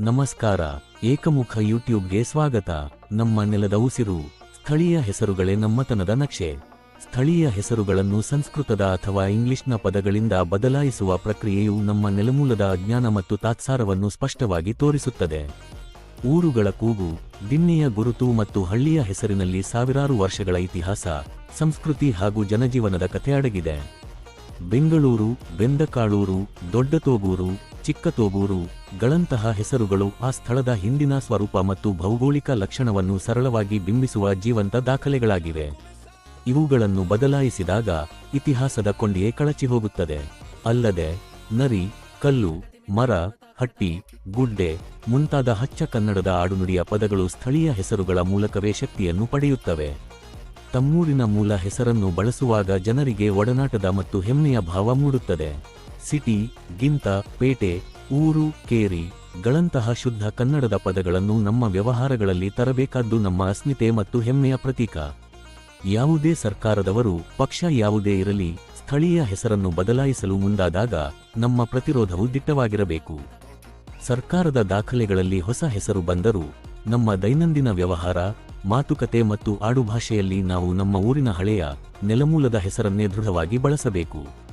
ನಮಸ್ಕಾರ, ಏಕಮುಖ ಯೂಟ್ಯೂಬ್ಗೆ ಸ್ವಾಗತ. ನಮ್ಮ ನೆಲದ ಉಸಿರು, ಸ್ಥಳೀಯ ಹೆಸರುಗಳೇ ನಮ್ಮತನದ ನಕ್ಷೆ. ಸ್ಥಳೀಯ ಹೆಸರುಗಳನ್ನು ಸಂಸ್ಕೃತದ ಅಥವಾ ಇಂಗ್ಲಿಷ್ನ ಪದಗಳಿಂದ ಬದಲಾಯಿಸುವ ಪ್ರಕ್ರಿಯೆಯು ನಮ್ಮ ನೆಲಮೂಲದ ಅಜ್ಞಾನ ಮತ್ತು ತಾತ್ಸಾರವನ್ನು ಸ್ಪಷ್ಟವಾಗಿ ತೋರಿಸುತ್ತದೆ. ಊರುಗಳ ಕೂಗು ದಿನ್ನೆಯ ಗುರುತು ಮತ್ತು ಹಳ್ಳಿಯ ಹೆಸರಿನಲ್ಲಿ ಸಾವಿರಾರು ವರ್ಷಗಳ ಇತಿಹಾಸ, ಸಂಸ್ಕೃತಿ ಹಾಗೂ ಜನಜೀವನದ ಕಥೆ ಅಡಗಿದೆ ಬೆಂಗಳೂರು, ಬೆಂದಕಾಳೂರು, ದೊಡ್ಡತೋಗೂರು ಚಿಕ್ಕತೋಗೂರು ಗಳಂತಹ ಹೆಸರುಗಳು ಆ ಸ್ಥಳದ ಹಿಂದಿನ ಸ್ವರೂಪ ಮತ್ತು ಭೌಗೋಳಿಕ ಲಕ್ಷಣವನ್ನು ಸರಳವಾಗಿ ಬಿಂಬಿಸುವ ಜೀವಂತ ದಾಖಲೆಗಳಾಗಿವೆ. ಇವುಗಳನ್ನು ಬದಲಾಯಿಸಿದಾಗ ಇತಿಹಾಸದ ಕೊಂಡಿಯೇ ಕಳಚಿ ಹೋಗುತ್ತದೆ. ಅಲ್ಲದೆ, ನರಿ, ಕಲ್ಲು, ಮರ, ಹಟ್ಟಿ, ಗುಡ್ಡೆ ಮುಂತಾದ ಹಚ್ಚ ಕನ್ನಡದ ಆಡುನುಡಿಯ ಪದಗಳು ಸ್ಥಳೀಯ ಹೆಸರುಗಳ ಮೂಲಕವೇ ಶಕ್ತಿಯನ್ನು ಪಡೆಯುತ್ತವೆ. ತಮ್ಮೂರಿನ ಮೂಲ ಹೆಸರನ್ನು ಬಳಸುವಾಗ ಜನರಿಗೆ ಒಡನಾಟದ ಮತ್ತು ಹೆಮ್ಮೆಯ ಭಾವ ಮೂಡುತ್ತದೆ. ಸಿಟಿ, ಗಿಂತ, ಪೇಟೆ, ಊರು, ಕೇರಿ ಗಳಂತಹ ಶುದ್ಧ ಕನ್ನಡದ ಪದಗಳನ್ನು ನಮ್ಮ ವ್ಯವಹಾರಗಳಲ್ಲಿ ತರಬೇಕಾದ್ದು ನಮ್ಮ ಅಸ್ಮಿತೆ ಮತ್ತು ಹೆಮ್ಮೆಯ ಪ್ರತೀಕ. ಯಾವುದೇ ಸರ್ಕಾರದವರು ಪಕ್ಷ ಯಾವುದೇ ಇರಲಿ, ಸ್ಥಳೀಯ ಹೆಸರನ್ನು ಬದಲಾಯಿಸಲು ಮುಂದಾದಾಗ ನಮ್ಮ ಪ್ರತಿರೋಧವು ದಿಟ್ಟವಾಗಿರಬೇಕು. ಸರ್ಕಾರದ ದಾಖಲೆಗಳಲ್ಲಿ ಹೊಸ ಹೆಸರು ಬಂದರೂ ನಮ್ಮ ದೈನಂದಿನ ವ್ಯವಹಾರ, ಮಾತುಕತೆ ಮತ್ತು ಆಡುಭಾಷೆಯಲ್ಲಿ ನಾವು ನಮ್ಮ ಊರಿನ ಹಳೆಯ ನೆಲಮೂಲದ ಹೆಸರನ್ನೇ ದೃಢವಾಗಿ ಬಳಸಬೇಕು.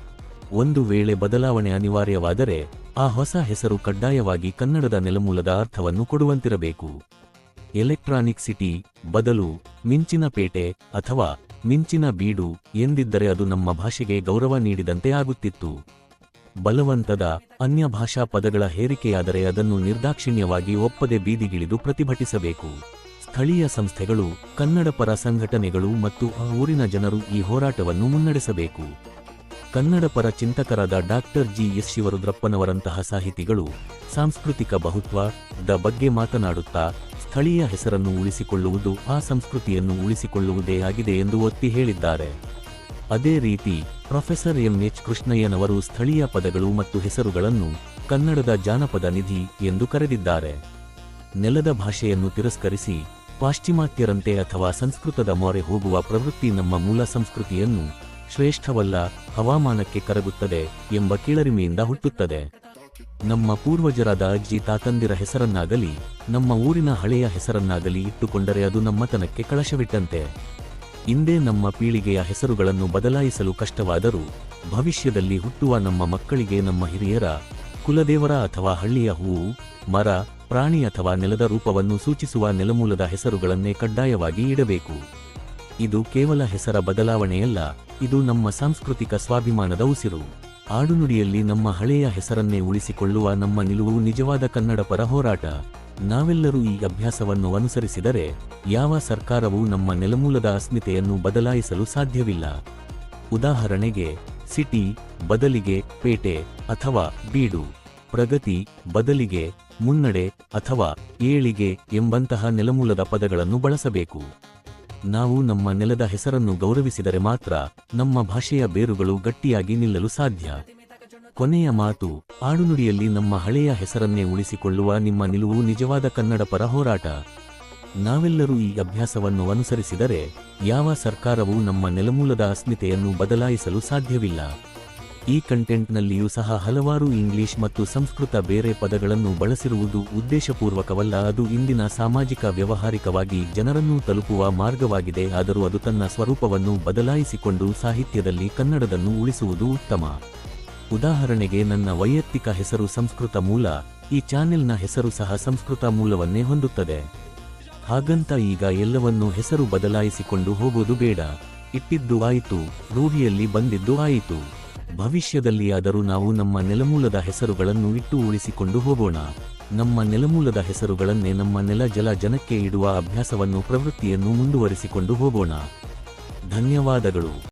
ಒಂದು ವೇಳೆ ಬದಲಾವಣೆ ಅನಿವಾರ್ಯವಾದರೆ ಆ ಹೊಸ ಹೆಸರು ಕಡ್ಡಾಯವಾಗಿ ಕನ್ನಡದ ನೆಲಮೂಲದ ಅರ್ಥವನ್ನು ಕೊಡುವಂತಿರಬೇಕು. ಎಲೆಕ್ಟ್ರಾನಿಕ್ ಸಿಟಿ, ಬದಲು ಮಿಂಚಿನ ಪೇಟೆ ಅಥವಾ ಮಿಂಚಿನ ಬೀಡು ಎಂದಿದ್ದರೆ ಅದು ನಮ್ಮ ಭಾಷೆಗೆ ಗೌರವ ನೀಡಿದಂತೆ ಆಗುತ್ತಿತ್ತು. ಬಲವಂತದ ಅನ್ಯ ಭಾಷಾ ಪದಗಳ ಹೇರಿಕೆಯಾದರೆ ಅದನ್ನು ನಿರ್ದಾಕ್ಷಿಣ್ಯವಾಗಿ ಒಪ್ಪದೆ ಬೀದಿಗಿಳಿದು ಪ್ರತಿಭಟಿಸಬೇಕು. ಸ್ಥಳೀಯ ಸಂಸ್ಥೆಗಳು, ಕನ್ನಡ ಪರ ಸಂಘಟನೆಗಳು ಮತ್ತು ಆ ಊರಿನ ಜನರು ಈ ಹೋರಾಟವನ್ನು ಮುನ್ನಡೆಸಬೇಕು. ಕನ್ನಡ ಪರ ಚಿಂತಕರಾದ ಡಾಕ್ಟರ್ ಜಿ ಎಸ್ ಶಿವರುದ್ರಪ್ಪನವರಂತಹ ಸಾಹಿತಿಗಳು ಸಾಂಸ್ಕೃತಿಕ ಬಹುತ್ವ ದ ಬಗ್ಗೆ ಮಾತನಾಡುತ್ತಾ ಸ್ಥಳೀಯ ಹೆಸರನ್ನು ಉಳಿಸಿಕೊಳ್ಳುವುದು, ಆ ಸಂಸ್ಕೃತಿಯನ್ನು ಉಳಿಸಿಕೊಳ್ಳುವುದೇ ಆಗಿದೆ ಎಂದು ಒತ್ತಿ ಹೇಳಿದ್ದಾರೆ. ಅದೇ ರೀತಿ, ಪ್ರೊಫೆಸರ್ ಎಂ ಎಚ್ ಕೃಷ್ಣಯ್ಯನವರು ಸ್ಥಳೀಯ ಪದಗಳು ಮತ್ತು ಹೆಸರುಗಳನ್ನು ಕನ್ನಡದ ಜಾನಪದ ನಿಧಿ ಎಂದು ಕರೆದಿದ್ದಾರೆ. ನೆಲದ ಭಾಷೆಯನ್ನು ತಿರಸ್ಕರಿಸಿ, ಪಾಶ್ಚಿಮಾತ್ಯರಂತೆ ಅಥವಾ ಸಂಸ್ಕೃತದ ಮೊರೆ ಹೋಗುವ ಪ್ರವೃತ್ತಿ ನಮ್ಮ ಮೂಲ ಸಂಸ್ಕೃತಿಯನ್ನು ಶ್ರೇಷ್ಠವಲ್ಲ, ಹವಾಮಾನಕ್ಕೆ ಕರಗುತ್ತದೆ ಎಂಬ ಕೀಳರಿಮೆಯಿಂದ ಹುಟ್ಟುತ್ತದೆ. ನಮ್ಮ ಪೂರ್ವಜರಾದ ಅಜ್ಜಿ ತಾತಂದಿರ ಹೆಸರನ್ನಾಗಲಿ, ನಮ್ಮ ಊರಿನ ಹಳೆಯ ಹೆಸರನ್ನಾಗಲಿ ಇಟ್ಟುಕೊಂಡರೆ ಅದು ನಮ್ಮತನಕ್ಕೆ ಕಳಶವಿಟ್ಟಂತೆ. ಇಂದೇ ನಮ್ಮ ಪೀಳಿಗೆಯ ಹೆಸರುಗಳನ್ನು ಬದಲಾಯಿಸಲು ಕಷ್ಟವಾದರೂ, ಭವಿಷ್ಯದಲ್ಲಿ ಹುಟ್ಟುವ ನಮ್ಮ ಮಕ್ಕಳಿಗೆ ನಮ್ಮ ಹಿರಿಯರ, ಕುಲದೇವರ ಅಥವಾ ಹಳ್ಳಿಯ ಹೂವು, ಮರ, ಪ್ರಾಣಿ ಅಥವಾ ನೆಲದ ರೂಪವನ್ನು ಸೂಚಿಸುವ ನೆಲಮೂಲದ ಹೆಸರುಗಳನ್ನೇ ಕಡ್ಡಾಯವಾಗಿ ಇಡಬೇಕು. ಇದು ಕೇವಲ ಹೆಸರ ಬದಲಾವಣೆಯಲ್ಲ, ಇದು ನಮ್ಮ ಸಾಂಸ್ಕೃತಿಕ ಸ್ವಾಭಿಮಾನದ ಉಸಿರು. ಆಡುನುಡಿಯಲ್ಲಿ ನಮ್ಮ ಹಳೆಯ ಹೆಸರನ್ನೇ ಉಳಿಸಿಕೊಳ್ಳುವ ನಮ್ಮ ನಿಲುವು ನಿಜವಾದ ಕನ್ನಡ ಪರ ಹೋರಾಟ. ನಾವೆಲ್ಲರೂ ಈ ಅಭ್ಯಾಸವನ್ನು ಅನುಸರಿಸಿದರೆ, ಯಾವ ಸರ್ಕಾರವೂ ನಮ್ಮ ನೆಲಮೂಲದ ಅಸ್ಮಿತೆಯನ್ನು ಬದಲಾಯಿಸಲು ಸಾಧ್ಯವಿಲ್ಲ. ಉದಾಹರಣೆಗೆ, ಸಿಟಿ, ಬದಲಿಗೆ ಪೇಟೆ ಅಥವಾ ಬೀಡು, ಪ್ರಗತಿ, ಬದಲಿಗೆ ಮುನ್ನಡೆ ಅಥವಾ ಏಳಿಗೆ ಎಂಬಂತಹ ನೆಲಮೂಲದ ಪದಗಳನ್ನು ಬಳಸಬೇಕು. ನಾವು ನಮ್ಮ ನೆಲದ ಹೆಸರನ್ನು ಗೌರವಿಸಿದರೆ ಮಾತ್ರ ನಮ್ಮ ಭಾಷೆಯ ಬೇರುಗಳು ಗಟ್ಟಿಯಾಗಿ ನಿಲ್ಲಲು ಸಾಧ್ಯ. ಕೊನೆಯ ಮಾತು, ಆಡುನುಡಿಯಲ್ಲಿ ನಮ್ಮ ಹಳೆಯ ಹೆಸರನ್ನೇ ಉಳಿಸಿಕೊಳ್ಳುವ ನಿಮ್ಮ ನಿಲುವು ನಿಜವಾದ ಕನ್ನಡ ಪರ ಹೋರಾಟ. ನಾವೆಲ್ಲರೂ ಈ ಅಭ್ಯಾಸವನ್ನು ಅನುಸರಿಸಿದರೆ ಯಾವ ಸರ್ಕಾರವೂ ನಮ್ಮ ನೆಲಮೂಲದ ಅಸ್ಮಿತೆಯನ್ನು ಬದಲಾಯಿಸಲು ಸಾಧ್ಯವಿಲ್ಲ. ಈ ಕಂಟೆಂಟ್ನಲ್ಲಿಯೂ ಸಹ ಹಲವಾರು ಇಂಗ್ಲಿಷ್ ಮತ್ತು ಸಂಸ್ಕೃತ ಬೇರೆ ಪದಗಳನ್ನು ಬಳಸಿರುವುದು ಉದ್ದೇಶಪೂರ್ವಕವಲ್ಲ. ಅದು ಇಂದಿನ ಸಾಮಾಜಿಕ ವ್ಯವಹಾರಿಕವಾಗಿ ಜನರನ್ನು ತಲುಪುವ ಮಾರ್ಗವಾಗಿದೆ. ಆದರೂ ಅದು ತನ್ನ ಸ್ವರೂಪವನ್ನು ಬದಲಾಯಿಸಿಕೊಂಡು ಸಾಹಿತ್ಯದಲ್ಲಿ ಕನ್ನಡದನ್ನು ಉಳಿಸುವುದು ಉತ್ತಮ. ಉದಾಹರಣೆಗೆ ನನ್ನ ವೈಯಕ್ತಿಕ ಹೆಸರು ಸಂಸ್ಕೃತ ಮೂಲ. ಈ ಚಾನೆಲ್ನ ಹೆಸರು ಸಹ ಸಂಸ್ಕೃತ ಮೂಲವನ್ನೇ ಹೊಂದುತ್ತದೆ. ಹಾಗಂತ ಈಗ ಎಲ್ಲವನ್ನೂ ಹೆಸರು ಬದಲಾಯಿಸಿಕೊಂಡು ಹೋಗೋದು ಬೇಡ. ಇಟ್ಟಿದ್ದು ಆಯಿತು. ರೂಢಿಯಲ್ಲಿ ಬಂದಿದ್ದು ಆಯಿತು. ಭವಿಷ್ಯದಲ್ಲಿ ಆದರೂ ನಾವು ನಮ್ಮ ನೆಲಮೂಲದ ಹೆಸರುಗಳನ್ನು ಇಟ್ಟು ಉಳಿಸಿಕೊಂಡು ಹೋಗೋಣ. ನಮ್ಮ ನೆಲಮೂಲದ ಹೆಸರುಗಳನ್ನೇ ನಮ್ಮ ನೆಲ ಜಲ ಜನಕ್ಕೆ ಇಡುವ ಅಭ್ಯಾಸವನ್ನು ಪ್ರವೃತ್ತಿಯನ್ನು ಮುಂದುವರಿಸಿಕೊಂಡು ಹೋಗೋಣ. ಧನ್ಯವಾದಗಳು.